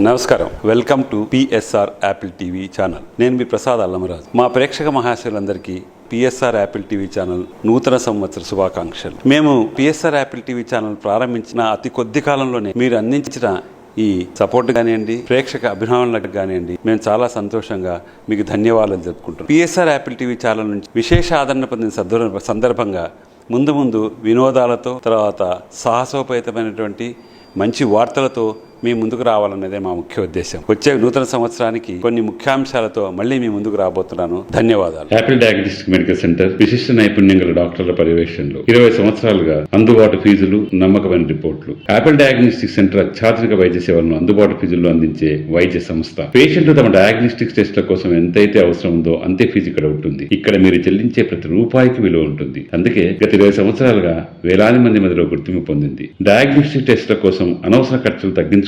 నమస్కారం. Welcome to PSR Apple TV channel. నేను మీ ప్రసాద్ అల్లమరాజు. మా ప్రేక్షక మహాశయులందరికీ పిఎస్ఆర్ యాపిల్ టీవీ ఛానల్ నూతన సంవత్సర శుభాకాంక్షలు. మేము పిఎస్ఆర్ యాపిల్ టీవీ ఛానల్ ప్రారంభించిన అతి కొద్ది కాలంలోనే మీరు అందించిన ఈ సపోర్ట్ కానివ్వండి ప్రేక్షక అభిమానులకు కానివ్వండి మేము చాలా సంతోషంగా మీకు ధన్యవాదాలు జరుపుకుంటాం పిఎస్ఆర్ యాపిల్ టీవీ ఛానల్ నుంచి విశేష ఆదరణ పొందిన సందర్భ- సందర్భంగా ముందు ముందు వినోదాలతో తర్వాత సాహసోపేతమైనటువంటి మంచి వార్తలతో మీ ముందుకు రావాలన్నదే మా ముఖ్య ఉద్దేశం. వచ్చే నూతన సంవత్సరానికి కొన్ని ముఖ్యాంశాలతో మళ్ళీ మీ ముందుకు రాబోతున్నాను. ధన్యవాదాలు. యాపిల్ డయాగ్నోస్టిక్ మెడికల్ సెంటర్ విశిష్ట నైపుణ్యం గల డాక్టర్ల పర్యవేక్షణలో. ఇరవై సంవత్సరాలుగా అందుబాటు ఫీజులు నమ్మకమైన రిపోర్ట్లు. యాపిల్ డయాగ్నోస్టిక్ సెంటర్ అత్యాధునిక వైద్య సేవలను అందుబాటు ఫీజుల్లో అందించే వైద్య సంస్థ. పేషెంట్లు తమ డయాగ్నోస్టిక్ టెస్ట్ల కోసం ఎంతైతే అవసరం ఉందో అంతే ఫీజు ఇక్కడ ఉంటుంది. ఇక్కడ మీరు చెల్లించే ప్రతి రూపాయికి విలువ ఉంటుంది. అందుకే గత ఇరవై సంవత్సరాలుగా వేలాది మంది మధ్యలో గుర్తింపు పొందింది. డయాగ్నోస్టిక్ టెస్ట్ల కోసం అనవసర ఖర్చులు తగ్గించుకోవాలంటే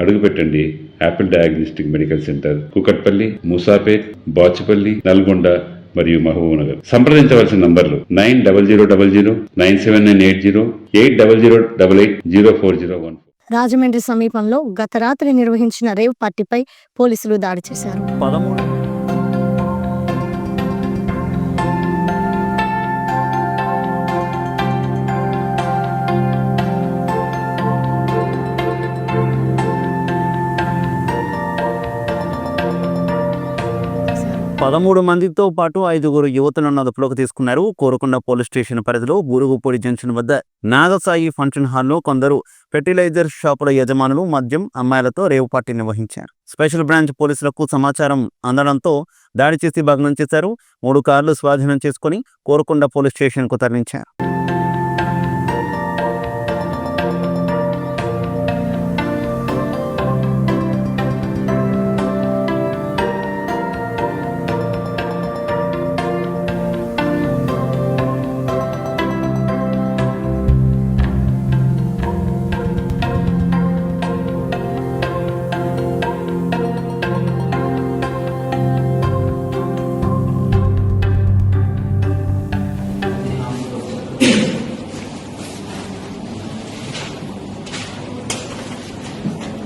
అడుగు పెట్టండి Apple diagnostic medical centre Kukatpally Moosapet Bachupally Nalgonda మరియు మహబూబ్నగర్. సంప్రదించవలసిన నంబర్లు nine double zero double zero nine seven nine eight zero eight double zero double eight zero four zero one Rajahmundry సమీపంలో గత రాత్రి నిర్వహించిన రేవ్ పార్టీపై పోలీసులు దాడి చేశారు. పదమూడు మందితో పాటు ఐదుగురు యువతులను అదుపులోకి తీసుకున్నారు. కోరుకొండ పోలీస్ స్టేషన్ పరిధిలో బూరుగుపూడి జంక్షన్ వద్ద నాగసాయి ఫంక్షన్ హాల్లో కొందరు ఫెర్టిలైజర్ షాపుల యజమానులు మద్యం అమ్మాయిలతో రేవు పార్టీ నిర్వహించారు. స్పెషల్ బ్రాంచ్ పోలీసులకు సమాచారం అందడంతో దాడి చేసి భగ్నం చేశారు. మూడు కార్లు స్వాధీనం చేసుకుని కోరుకొండ పోలీస్ స్టేషన్కు తరలించారు.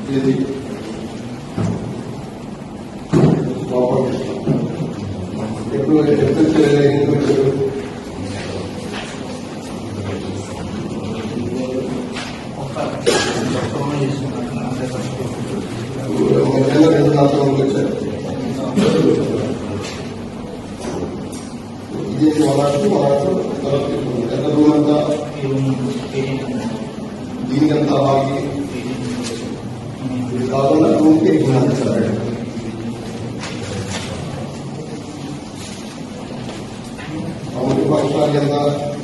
ఇది ఎప్పుడు ఎప్పుడు రెండు సంవత్సరాలు వచ్చారు ఇది వరాటు వరాటు ఎంత రూమ్ అంతా దీనికంతా ఆగి बावन करोड़ के गुना चल रहे हैं। और विपक्ष का अंदर